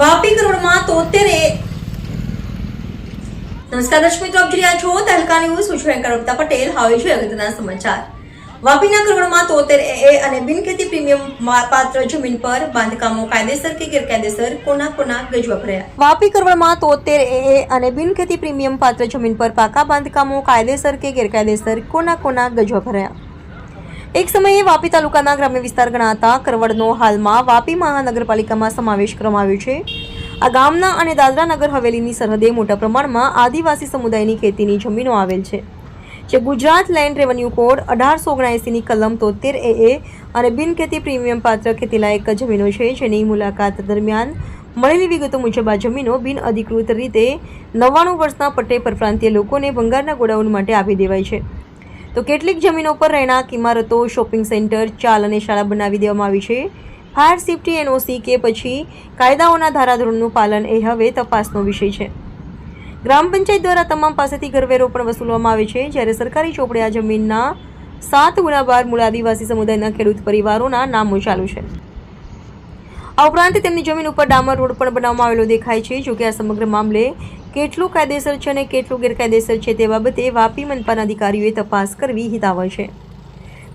વાપી કરોડમાં તોતેર નમસ્કાર દર્શક મિત્રો, આપ જોઈ રહ્યા છો તહેલકા ન્યૂઝ. હું છું એન્કર અમિતા પટેલ. હવે છું અગત્યના સમાચાર. વાપીના કરોડમાં તોતેર એ અને બિનખેતી પ્રીમિયમ પાત્ર જમીન પર બાંધકામો કાયદેસર કે ગેરકાયદેસર કોના કોના ગજવા ભર્યા? વાપી કરોડમાં તોતેર એ અને બિનખેતી પ્રીમિયમ પાત્ર જમીન પર પાકા બાંધકામો કાયદેસર કે ગેરકાયદેસર કોના કોના ગજવા ભર્યા? એક સમયે વાપી તાલુકાના ગ્રામ્ય વિસ્તાર ગણાતા કરવડનો હાલમાં વાપી મહાનગરપાલિકામાં સમાવેશ કરવામાં આવ્યો છે. આ ગામના અને દાદરા નગર હવેલીની સરહદે મોટા પ્રમાણમાં આદિવાસી સમુદાયની ખેતીની જમીનો આવેલ છે. જે ગુજરાત લેન્ડ રેવન્યુ કોડ અઢારસો ઓગણએંસીની કલમ તોતેર એ એ અને બિનખેતી પ્રીમિયમ પાત્ર ખેતીલાયક જમીનો છે. જેની મુલાકાત દરમિયાન મળેલી વિગતો મુજબ આ જમીનો બિન અધિકૃત રીતે નવ્વાણું વર્ષના પટ્ટે પરપ્રાંતીય લોકોને ભંગારના ગોડાઉન માટે આપી દેવાય છે. તો કેટલીક જમીનો પર રહેણાંક ઇમારતો શોપિંગ સેન્ટર ચાલ અને શાળા બનાવી દેવામાં આવી છે. ફાયર સેફટી એનઓસી કે પછી કાયદાઓના ધારાધોરણનું પાલન એ હવે તપાસનો વિષય છે. ગ્રામ પંચાયત દ્વારા તમામ પાસેથી ઘરવેરો પણ વસૂલવામાં આવે છે, જ્યારે સરકારી ચોપડે આ જમીનના સાત ગુણા બાર મૂળ આદિવાસી સમુદાયના ખેડૂત પરિવારોના નામો ચાલુ છે. આ ઉપરાંત તેમની જમીન ઉપર ડામર રોડ પણ બનાવવામાં આવેલો દેખાય છે. જોકે આ સમગ્ર મામલે કેટલું કાયદેસર છે અને કેટલું ગેરકાયદેસર છે તે બાબતે વાપી મનપાના અધિકારીઓએ તપાસ કરવી હિતાવહ છે.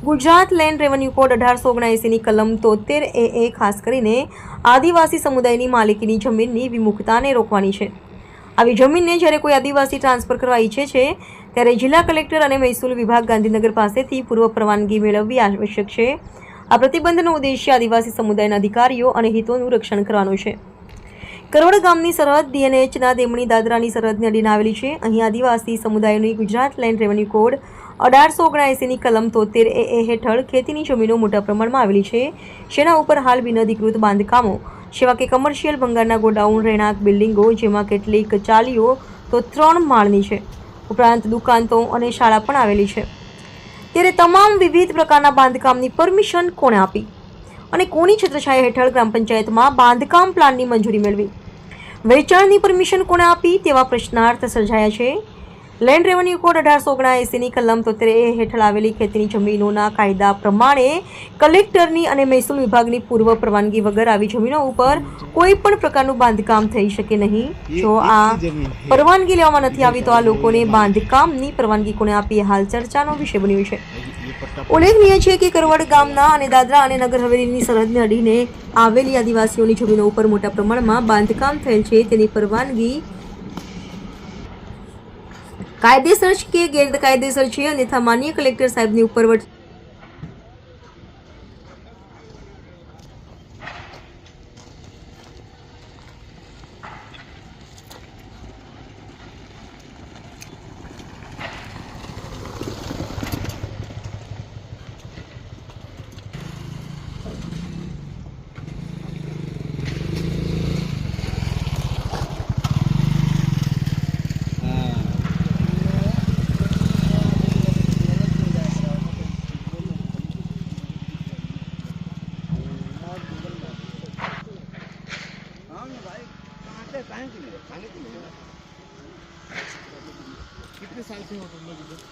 ગુજરાત લેન્ડ રેવન્યુ કોડ અઢારસો ઓગણએંસીની કલમ તોતેર એ એ ખાસ કરીને આદિવાસી સમુદાયની માલિકીની જમીનની વિમુખતાને રોકવાની છે. આવી જમીનને જ્યારે કોઈ આદિવાસી ટ્રાન્સફર કરવા ઈચ્છે છે, ત્યારે જિલ્લા કલેક્ટર અને મહેસૂલ વિભાગ ગાંધીનગર પાસેથી પૂર્વ પરવાનગી મેળવવી આવશ્યક છે. આ પ્રતિબંધનો ઉદ્દેશ્ય આદિવાસી સમુદાયના અધિકારીઓ અને હિતોનું રક્ષણ કરવાનો છે. કરોડ ગામની સરહદ ડીએનએચના દેમણી દાદરાની સરહદને અડીને આવેલી છે. અહીં આદિવાસી સમુદાયોની ગુજરાત લેન્ડ રેવન્યુ કોડ અઢારસો ઓગણએંસીની કલમ તોતેર એ એ હેઠળ ખેતીની જમીનો મોટા પ્રમાણમાં આવેલી છે. જેના ઉપર હાલ બિનઅધિકૃત બાંધકામો, જેવા કે કમર્શિયલ ભંગારના ગોડાઉન, રહેણાંક, બિલ્ડિંગો, જેમાં કેટલીક ચાલીઓ તો ત્રણ માળની છે. ઉપરાંત દુકાનતો અને શાળા પણ આવેલી છે. ત્યારે તમામ વિવિધ પ્રકારના બાંધકામની પરમિશન કોણે આપી? અને કોની છત્રછાયા હેઠળ ગ્રામ પંચાયતમાં બાંધકામ પ્લાનની મંજૂરી મેળવી? વેચાણની પરમિશન કોણે આપી તેવા પ્રશ્નાર્થ સર્જાયા છે? લેન્ડ રેવન્યુ કોડ અઢારસો ઓગણએંસીની કલમ તોતેર એ હેઠળ આવેલી ખેતીની જમીનોના કાયદા પ્રમાણે કલેક્ટરની અને મહેસૂલ વિભાગની પૂર્વ પરવાનગી વગર આવી જમીનો ઉપર કોઈ પણ પ્રકારનું બાંધકામ થઈ શકે નહીં. જો આ પરવાનગી લેવામાં નથી આવી તો આ લોકોને બાંધકામની પરવાનગી કોને આપી હાલ ચર્ચાનો વિષય બન્યો છે. ઉલ્લેખનીય છે કે કરવડ ગામના અને દાદરા અને નગર હવેલીની સરહદને અડીને આવેલી આદિવાસીઓની જમીનો ઉપર મોટા પ્રમાણમાં બાંધકામ થયેલ છે. તેની પરવાનગી કાયદેસર છે કે ગેરકાયદેસર છે અને માન્ય કલેક્ટર સાહેબની ઉપર વટ- कितने साल से हो तुम लोग इधर